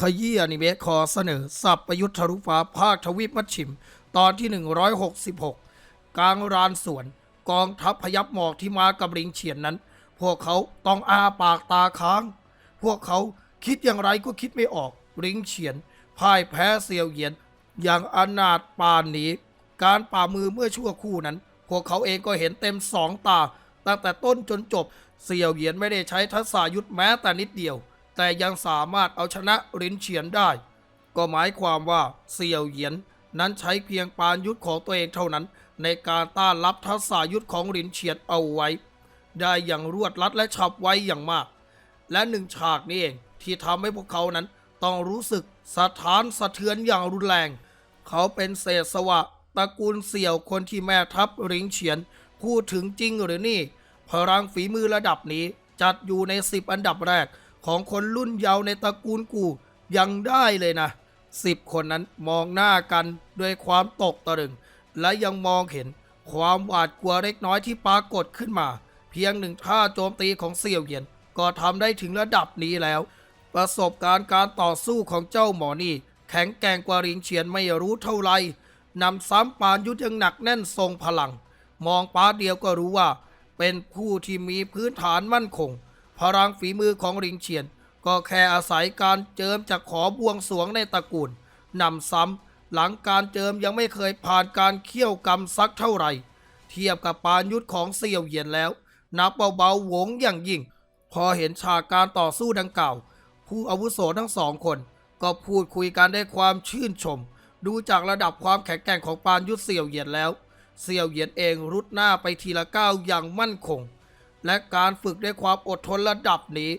ขยี้อนิเมะขอเสนอ สับประยุทธ์ทะลุฟ้าภาคทวีปมัชชิม ตอนที่ 166 กลางรานสวน กองทัพพยับหมอกที่มากับริงเฉียนนั้น พวกเขาต้องอาปากตาค้าง พวกเขาคิดอย่างไรก็คิดไม่ออกริงเฉียนพ่ายแพ้เซียวเหยียน อย่างอนาถปานนี้ การป่ามือเมื่อชั่วคู่นั้น พวกเขาเองก็เห็นเต็มสองตา ตั้งแต่ต้นจนจบเสียวเหยียนไม่ได้ใช้ทักษะยุทธแม้แต่นิดเดียว แต่ยังสามารถเอาชนะรินเฉียนได้ ก็หมายความว่าเสี่ยวเหยียนนั้นใช้เพียงปานยุทธของตัวเองเท่านั้น ในการต้านรับทักษะยุทธของรินเฉียนเอาไว้ ได้อย่างรวดรัดและฉับไวอย่างมาก และหนึ่งฉากนี้เองที่ทำให้พวกเขานั้นต้องรู้สึกสะท้านสะเทือนอย่างรุนแรง เขาเป็นเศษสวะตระกูลเสี่ยวคนที่แม่ทัพริงเฉียนพูดถึงจริงหรือนี่ พลังฝีมือระดับนี้จัดอยู่ในสิบอันดับแรก ของคนรุ่นเยาว์ในตระกูลกูยังได้เลยนะสิบคนนั้นมองหน้ากันด้วยความตกตะลึง และยังมองเห็นความหวาดกลัวเล็กน้อยที่ปรากฏขึ้นมา เพียงหนึ่งท่าโจมตีของเสี่ยวเหยียน ก็ทำได้ถึงระดับนี้แล้ว ประสบการณ์การต่อสู้ของเจ้าหมอนี่ แข็งแกร่งกว่าริงเฉียนไม่รู้เท่าไรนำซ้ำปานยุทธยังหนักแน่นทรงพลัง มองป้าเดียวก็รู้ว่า เป็นผู้ที่มีพื้นฐานมั่นคง พลังฝีมือของริงเฉียน ก็แค่อาศัยการเจิมจากขอบวงสวงในตระกูลนำซ้ำหลังการเจิมยังไม่เคยผ่านการเคี่ยวกรรมสักเท่าไหร่ เทียบกับปานยุทธของเสี่ยวเหยียนแล้ว นับเบาๆหวงอย่างยิ่ง พอเห็นฉากการต่อสู้ดังกล่าว ผู้อาวุโสทั้งสองคน ก็พูดคุยกันด้ความชื่นชม ดูจากระดับความแข็งแกร่งของปานยุทธเสี่ยวเหยียนแล้ว เสี่ยวเหยียนเองรุดหน้าไปทีละก้าวอย่างมั่นคง และการฝึกด้วยความอดทนระดับนี้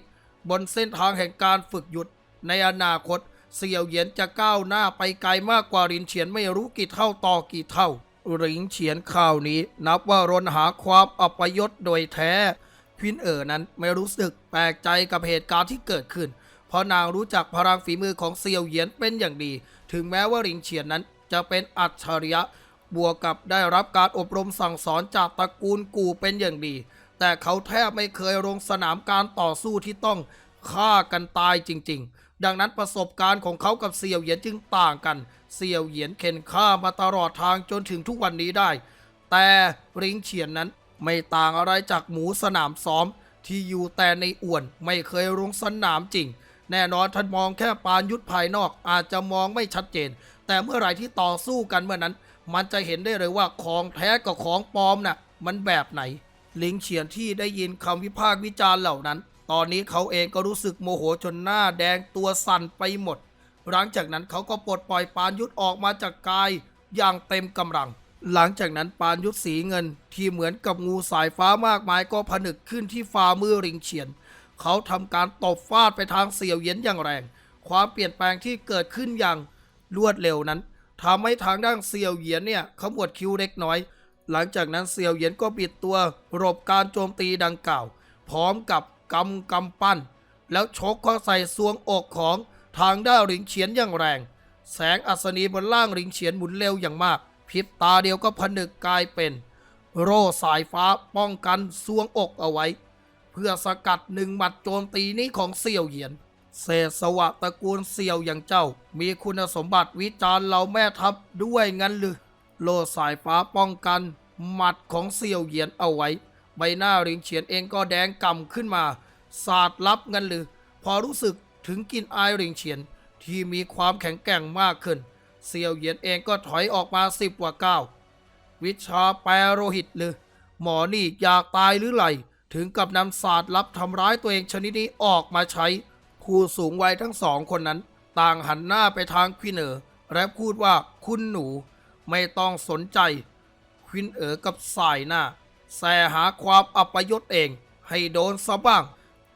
บนเส้นทางแห่งการฝึกหยุด ในอนาคต เสี่ยวเหยียนจะก้าวหน้าไปไกลมากกว่ารินเฉียนไม่รู้กี่เท่าต่อกี่เท่าริงเฉียนข่าวนี้ นับว่ารนหาความอัปยศโดยแท้ควินเอ๋อนั้นไม่รู้สึกแปลกใจกับเหตุการณ์ที่เกิดขึ้น เพราะนางรู้จักพลังฝีมือของเซียวเหยียนเป็นอย่างดี ถึงแม้ว่าริงเฉียนนั้นจะเป็นอัจฉริยะ บวกกับได้รับการอบรมสั่งสอนจากตระกูลกูเป็นอย่างดี แต่เขาแทบไม่เคยลงสนามการต่อสู้ที่ต้องฆ่ากันตายจริง ๆ ดังนั้นประสบการณ์ของเขากับเซียวเหยียนจึงต่างกันเซียวเหยียนเข็นฆ่ามาตลอดทางจนถึงทุกวันนี้ได้ แต่ริงเฉียนนั้นไม่ต่างอะไรจากหมูสนามซ้อม ที่อยู่แต่ในอ่วนไม่เคยลงสนามจริง แน่นอนท่านมองแค่ปานยุทธภายนอกอาจจะมองไม่ชัดเจน แต่เมื่อไหร่ที่ต่อสู้กันเมื่อนั้น มันจะเห็นได้เลยว่าของแท้กับของปลอมน่ะมันแบบไหน ลิงเฉียนที่ได้ยินคำวิพากษ์วิจารณ์เหล่านั้น ตอนนี้เขาเองก็รู้สึกโมโหจนหน้าแดงตัวสั่นไปหมด หลังจากนั้นเขาก็ปลดปล่อยปานยุทธออกมาจากกายอย่างเต็มกำลัง หลังจากนั้นปานยุทธสีเงินที่เหมือนกับงูสายฟ้ามากมายก็ผนึกขึ้นที่ฝ่ามือริงเฉียน เขาทำการตบฟาดไปทางเสี่ยวเยียนอย่างแรง ความเปลี่ยนแปลงที่เกิดขึ้นอย่างรวดเร็วนั้นทำให้ทางด้านเสี่ยวเหยียนเนี่ยขมวดคิ้วเล็กน้อย หลังจากนั้นเสี่ยวเหยียนก็ปิดตัวหลบการโจมตีดังกล่าว พร้อมกับกำกำปั้น แล้วชกเข้าใส่ซวงอกของทางด้านริงเฉียนอย่างแรง แสงอัศนีบนล่างริงเฉียนหมุนเร็วอย่างมากพริบตาเดียวก็ผนึกกลายเป็น โร่สายฟ้าป้องกันซวงอกเอาไว้ เพื่อสกัดหนึ่งหมัดโจมตีนี้ของเสี่ยวเหยียนเศษสวะตระกูลเสี่ยวอย่างเจ้า มีคุณสมบัติวิจารณ์เราแม่ทัพด้วยงั้นหรือ โลสายฟ้าป้องกัน หมัดของเสี่ยวเหยียนเอาไว้ ใบหน้าริงเฉียนเองก็แดงก่ำขึ้นมาสาดลับงันหรือ พอรู้สึกถึงกินอายริงเฉียนที่มีความแข็งแกร่งมากขึ้น เสี่ยวเหยียนเองก็ถอยออกมาสิบกว่าก้าววิชาแปรโรหิตหรือหมอนี่อยากตายหรือไรถึงกับนำศาสตร์ลับทำร้ายตัวเองชนิดนี้ออกมาใช้ผู้สูงวัยทั้งสองคนนั้น ต่างหันหน้าไปทางควินอ๋อและพูดว่าคุณหนู ไม่ต้องสนใจควินเอ๋อกับสายหน้าแสหาความอัปยศเอง ให้โดนซะบ้าง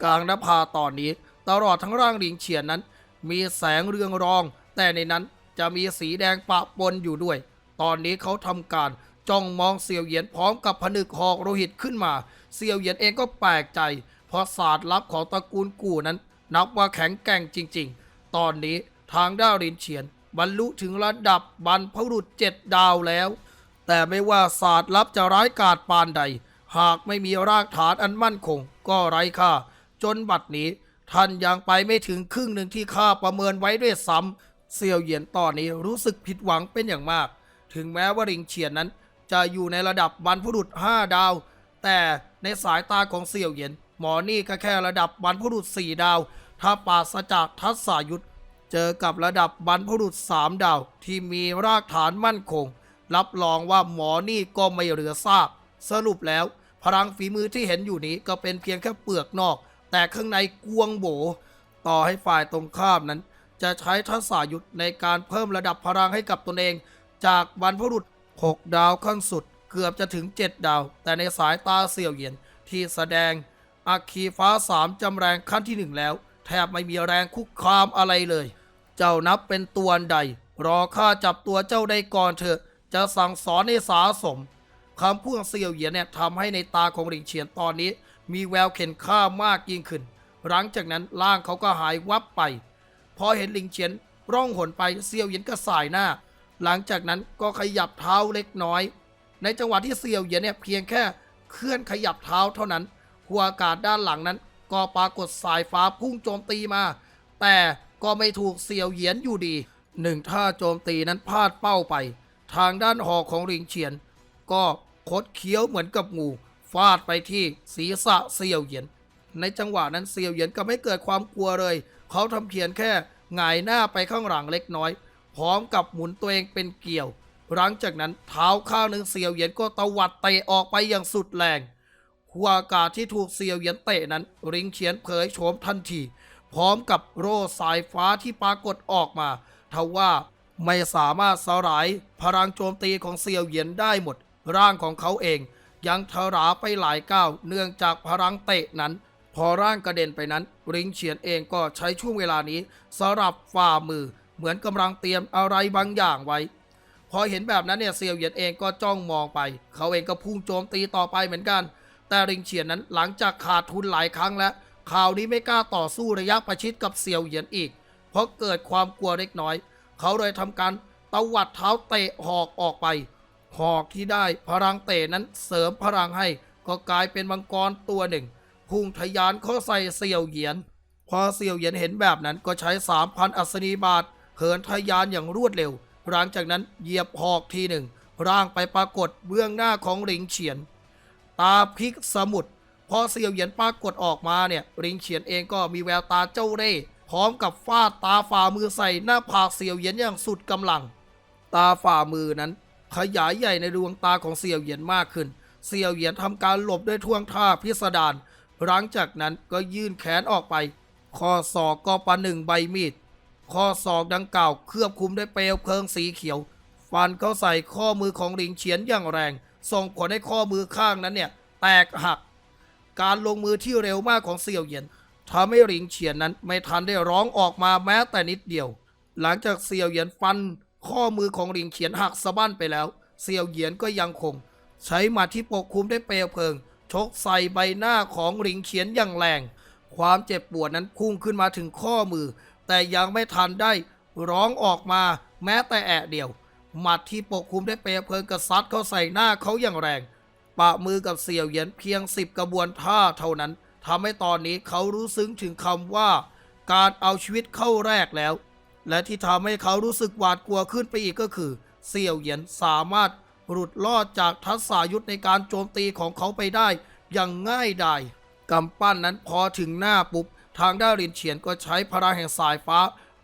กลางนภาตอนนี้ ตลอดทั้งร่างลิงเฉียนนั้น มีแสงเรืองรอง แต่ในนั้นจะมีสีแดงปะปนอยู่ด้วย ตอนนี้เขาทำการจ้องมองเสี่ยวเหยียนพร้อมกับผนึกหอกโลหิตขึ้นมา เสี่ยวเหยียนเองก็แปลกใจ เพราะศาสตร์ลับของตระกูลกู่นั้น นับว่าแข็งแกร่งจริง ๆ ตอนนี้ทางด้าวรินเฉียน บรรลุถึงระดับบรรพบุรุษเจ็ดดาวแล้ว แต่ไม่ว่าศาสตร์ลับจะร้ายกาจปานใด หากไม่มีรากฐานอันมั่นคง ก็ไร้ค่า จนบัดนี้ ท่านยังไปไม่ถึงครึ่งหนึ่งที่ข้าประเมินไว้ด้วยซ้ำเซียวเหยียนตอนนี้รู้สึกผิดหวังเป็นอย่างมาก ถึงแม้ว่าริงเฉียนนั้น จะอยู่ในระดับบรรพบุรุษ5ดาว แต่ในสายตาของเซียวเหยียน หมอนี่ก็แค่ระดับบรรพบุรุษ4ดาว ถ้าปราศจากทัศายุทธ เจอกับระดับบรรพบุรุษ3ดาว ที่มีรากฐานมั่นคง รับรองว่าหมอนี่ก็ไม่เหลือซากสรุปแล้ว พลังฝีมือที่เห็นอยู่นี้ก็เป็นเพียงแค่เปลือกนอก แต่ข้างในกวงโบ ต่อให้ฝ่ายตรงข้ามนั้น จะใช้ทักษะยุทธในการเพิ่มระดับพลังให้กับตนเอง จากบรรพบุรุษ6ดาวขั้นสุดเกือบจะถึง 7 ดาว แต่ในสายตาเสี่ยวเหยียนที่แสดงอัคคีฟ้าสามจำแรงขั้นที่หนึ่งแล้ว แทบไม่มีแรงคุกคามอะไรเลย เจ้านับเป็นตัวใด รอข้าจับตัวเจ้าได้ก่อนเถอะ จะสั่งสอนให้สาสมคำพูดของเซียวเหยียนเนี่ยทำให้ในตาของหลิงเฉียนตอนนี้ มีแววเข็นฆ่ามากยิ่งขึ้น หลังจากนั้นร่างเขาก็หายวับไป พอเห็นหลิงเฉียนร่องหนไปเซียวเหยียนก็สายหน้า หลังจากนั้นก็ขยับเท้าเล็กน้อย ในจังหวะที่เซียวเหยียนเนี่ยเพียงแค่เคลื่อนขยับเท้าเท่านั้นหัวอากาศด้านหลังนั้น ก็ปรากฏสายฟ้าพุ่งโจมตีมา แต่ ก็ไม่ถูกเซียวเหยียนอยู่ดีหนึ่งท่าโจมตีนั้นพลาดเป้าไป ทางด้านหอกของหลิงเฉียน ก็คดเคี้ยวเหมือนกับงูฟาดไปที่ศีรษะเซียวเหยียน ในจังหวะนั้นเซียวเหยียนก็ไม่เกิดความกลัวเลย เขาทำเพียงแค่หงายหน้าไปข้างหลังเล็กน้อย พร้อมกับหมุนตัวเองเป็นเกี่ยว หลังจากนั้นเท้าข้างหนึ่งเซียวเหยียนก็ตวัดเตะออกไปอย่างสุดแรงหัวอากาศที่ถูกเซียวเหยียนเตะนั้น ริงเฉียนเผยโฉมทันที พร้อมกับโร่สายฟ้าที่ปรากฏออกมาทว่าไม่สามารถสลายพลังโจมตีของเซียวเหยียนได้หมด ร่างของเขาเอง ยังทราไปหลายก้าวเนื่องจากพลังเตะนั้น พอร่างกระเด็นไปนั้นริงเฉียนเองก็ใช้ช่วงเวลานี้สลับฝ่ามือ เหมือนกำลังเตรียมอะไรบางอย่างไว้ พอเห็นแบบนั้นเนี่ยเซียวเหยียนเองก็จ้องมองไป เขาเองก็พุ่งโจมตีต่อไปเหมือนกัน แต่ริงเฉียนนั้นหลังจากขาดทุนหลายครั้งแล้ว คราวนี้ไม่กล้าต่อสู้ระยะประชิดกับเซียวเหยียนอีก เพราะเกิดความกลัวเล็กน้อย เขาเลยทำการตวัดเท้าเตะหอกออกไป หอกที่ได้พลังเตะนั้นเสริมพลังให้ ก็กลายเป็นมังกรตัวหนึ่ง พุ่งทะยานเข้าใส่เซียวเหยียน พอเซียวเหยียนเห็นแบบนั้นก็ใช้สามพันอัศนีบาทเหินทะยานอย่างรวดเร็ว หลังจากนั้นเหยียบหอกทีหนึ่ง ร่างไปปรากฏเบื้องหน้าของหลิงเฉียน ตาพลิกสมุด อเซียวเหยียนปรากฏออกมาเนี่ยริงเฉียนเองก็มีแววตาเจ้าเร่ห์พร้อมกับฟาดตาฝ่ามือใส่หน้าผากเซียวเหยียนอย่างสุดกำลัง ตาฝ่ามือนั้น ขยายใหญ่ในดวงตาของเซียวเหยียนมากขึ้นเซียวเหยียนทำการหลบด้วยท่วงท่าพิสดารหลังจากนั้นก็ยื่นแขนออกไป ข้อศอกก็ประหนึ่งใบมีด ข้อศอกดังกล่าวเคลือบคลุมด้วยเปลวเพลิงสีเขียว ฟันเข้าใส่ข้อมือของหลิงเฉียนอย่างแรง ส่งผลให้ข้อมือข้างนั้นเนี่ยแตกหัก การลงมือที่เร็วมากของเสี่ยวเหยียนทำให้หลิงเฉียนนั้นไม่ทันได้ร้องออกมาแม้แต่นิดเดียว หลังจากเสี่ยวเหยียนฟัน ข้อมือของหลิงเฉียนหักสะบั้นไปแล้ว เสี่ยวเหยียนก็ยังคง ใช้หมัดที่ปกคลุมด้วยเปลวเพลิง ชกใส่ใบหน้าของหลิงเฉียนอย่างแรง ความเจ็บปวดนั้นพุ่งขึ้นมาถึงข้อมือ แต่ยังไม่ทันได้ร้องออกมาแม้แต่แอะเดียว หมัดที่ปกคลุมด้วยเปลวเพลิงกระซัดเข้าใส่หน้าเขาอย่างแรง ปะมือกับเสี่ยวเหยียนเพียงสิบกระบวนท่าเท่านั้นทำให้ตอนนี้เขารู้ซึ้งถึงคำว่า การเอาชีวิตเข้าแรกแล้ว และที่ทำให้เขารู้สึกหวาดกลัวขึ้นไปอีกก็คือ เสี่ยวเหยียนสามารถหลุดรอดจากทัศายุทธในการโจมตีของเขาไปได้อย่างง่ายดายกำปั้นนั้นพอถึงหน้าปุ๊บ ทางด้านรินเฉียนก็ใช้พลังแห่งสายฟ้า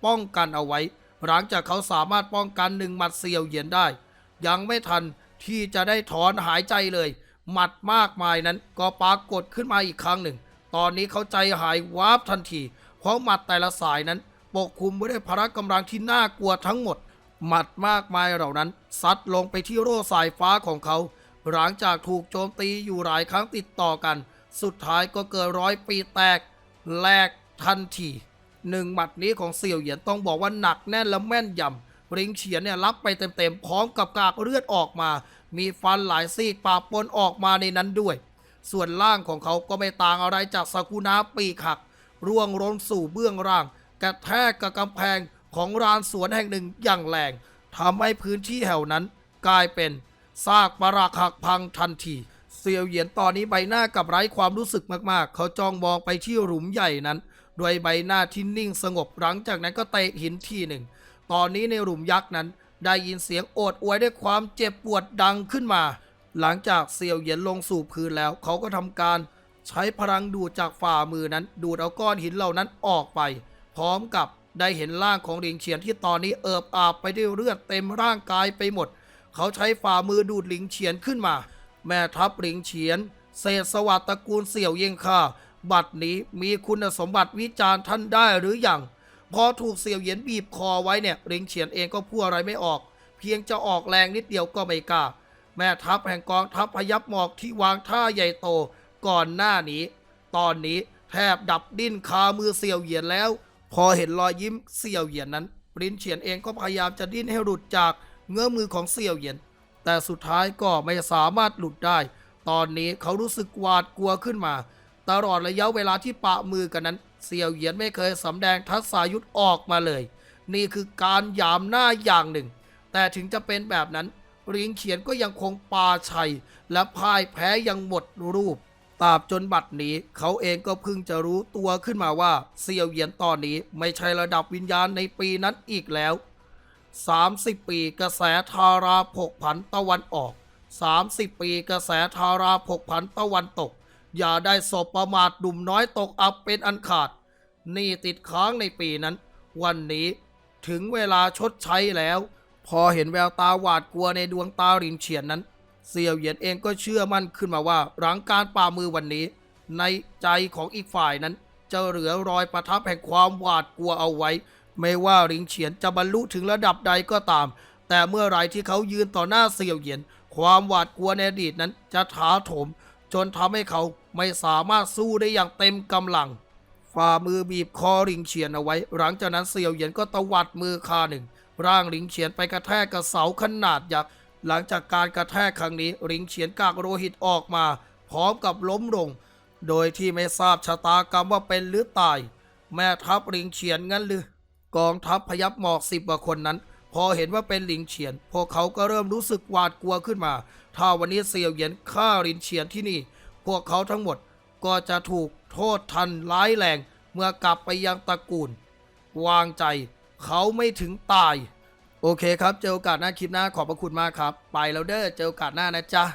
ป้องกันเอาไว้ หลังจากเขาสามารถป้องกันหนึ่งหมัดเสี่ยวเหยียนได้ ยังไม่ทัน ที่จะได้ถอนหายใจเลย หมัดมากมายนั้นก็ปรากฏขึ้นมาอีกครั้งหนึ่ง ตอนนี้เขาใจหายวาบทันที เพราะหมัดแต่ละสายนั้น ปกคลุมไว้ด้วยพละกำลังที่น่ากลัวทั้งหมด หมัดมากมายเหล่านั้นซัดลงไปที่โร่สายฟ้าของเขา หลังจากถูกโจมตีอยู่หลายครั้งติดต่อกัน สุดท้ายก็เกิดร้อยปีแตกแหลกทันทีหนึ่งหมัดนี้ของเสี่ยวเหยียนต้องบอกว่าหนักแน่นและแม่นยำ ริงเฉียนเนี่ยรับไปเต็มๆพร้อมกับกากเลือดออกมา มีฟันหลายซี่ปาปนออกมาในนั้นด้วย ส่วนล่างของเขาก็ไม่ต่างอะไรจากสกุณาปีกหัก ร่วงล้นสู่เบื้องล่าง กระแทกกับกำแพงของร้านสวนแห่งหนึ่งอย่างแรงทำให้พื้นที่แถวนั้น กลายเป็นซากปรักหักพังทันทีเซียวเหยียนตอนนี้ใบหน้ากับไร้ความรู้สึกมากๆ เขาจ้องมองไปที่หลุมใหญ่นั้นด้วยใบหน้าที่นิ่งสงบหลังจากนั้นก็เตะหินทีหนึ่ง ตอนนี้ในหลุมยักษ์นั้น ได้ยินเสียงโอดอวยด้วยความเจ็บปวดดังขึ้นมา หลังจากเสี่ยวเหยียนลงสู่พื้นแล้วเขาก็ทำการ ใช้พลังดูดจากฝ่ามือนั้น ดูดเอาก้อนหินเหล่านั้นออกไป พร้อมกับได้เห็นร่างของหลิงเฉียนที่ตอนนี้เอิบอาบไปด้วยเลือดเต็มร่างกายไปหมด เขาใช้ฝ่ามือดูดหลิงเฉียนขึ้นมา แม่ทัพหลิงเฉียน เศษสวัสดิ์ตระกูลเสี่ยวเย่งค่าบัดนี้มีคุณสมบัติวิจารณ์ท่านได้หรือยัง พอถูกเสี่ยวเหยียนบีบคอไว้เนี่ยหลิงเฉียนเองก็พูดอะไรไม่ออก เพียงจะออกแรงนิดเดียวก็ไม่กล้า แม่ทัพแห่งกองทัพพยับหมอกที่วางท่าใหญ่โตก่อนหน้านี้ ตอนนี้แทบดับดิ้นคามือเสี่ยวเหยียนแล้ว พอเห็นรอยยิ้มเสี่ยวเหยียนนั้นลินเฉียนเองก็พยายามจะดิ้นให้หลุดจากเงื้อมือของเสี่ยวเหยียน แต่สุดท้ายก็ไม่สามารถหลุดได้ ตอนนี้เขารู้สึกหวาดกลัวขึ้นมา ตลอดระยะเวลาที่ปะมือกันนั้น เสี่ยวเหยียนไม่เคยสำแดงทักษายุทธออกมาเลย นี่คือการยามหน้าอย่างหนึ่ง แต่ถึงจะเป็นแบบนั้นริงเขียนก็ยังคงปาชัย และพ่ายแพ้ยังหมดรูปตราบจนบัดนี้เขาเองก็เพิ่งจะรู้ตัวขึ้นมาว่าเสี่ยวเหยียนตอนนี้ไม่ใช่ระดับวิญญาณในปีนั้นอีกแล้ว 30 ปีกระแสทาราผกผันตะวันออก 30 ปีกระแสทาราผกผันตะวันตก อย่าได้สบประมาทดุมน้อยตกอับเป็นอันขาดนี่ติดค้างในปีนั้น วันนี้ถึงเวลาชดใช้แล้ว พอเห็นแววตาหวาดกลัวในดวงตารินเฉียนนั้น เสี่ยวเหยียนเองก็เชื่อมั่นขึ้นมาว่าหลังการป่ามือวันนี้ ในใจของอีกฝ่ายนั้น จะเหลือรอยประทับแห่งความหวาดกลัวเอาไว้ ไม่ว่าริงเฉียนจะบรรลุถึงระดับใดก็ตาม แต่เมื่อไรที่เขายืนต่อหน้าเสี่ยวเหยียน ความหวาดกลัวในอดีตนั้นจะถาโถม จนทำให้เขาไม่สามารถสู้ได้อย่างเต็มกำลัง ฝ่ามือบีบคอริงเฉียนเอาไว้ หลังจากนั้นเสี่ยวเหยียนก็ตวัดมือคาหนึ่ง ร่างลิงเฉียนไปกระแทกกับเสาขนาดยักษ์หลังจากการกระแทกครั้งนี้ลิงเฉียนกากโลหิตออกมา พร้อมกับล้มลง โดยที่ไม่ทราบชะตากรรมว่าเป็นหรือตาย แม่ทัพลิงเฉียนงั้นหรือ กองทัพพยับหมอกสิบกว่าคนนั้น พอเห็นว่าเป็นลิงเฉียน พวกเขาก็เริ่มรู้สึกหวาดกลัวขึ้นมา ถ้าวันนี้เซียวเหยียนฆ่าลินเฉียนที่นี่ พวกเขาทั้งหมดก็จะถูกโทษทันร้ายแรง เมื่อกลับไปยังตระกูล วางใจ เขาไม่ถึงตาย โอเคครับ เจอโอกาสหน้าคลิปหน้าขอบพระคุณมากครับ ไปแล้วเด้อ เจอโอกาสหน้านะจ๊ะ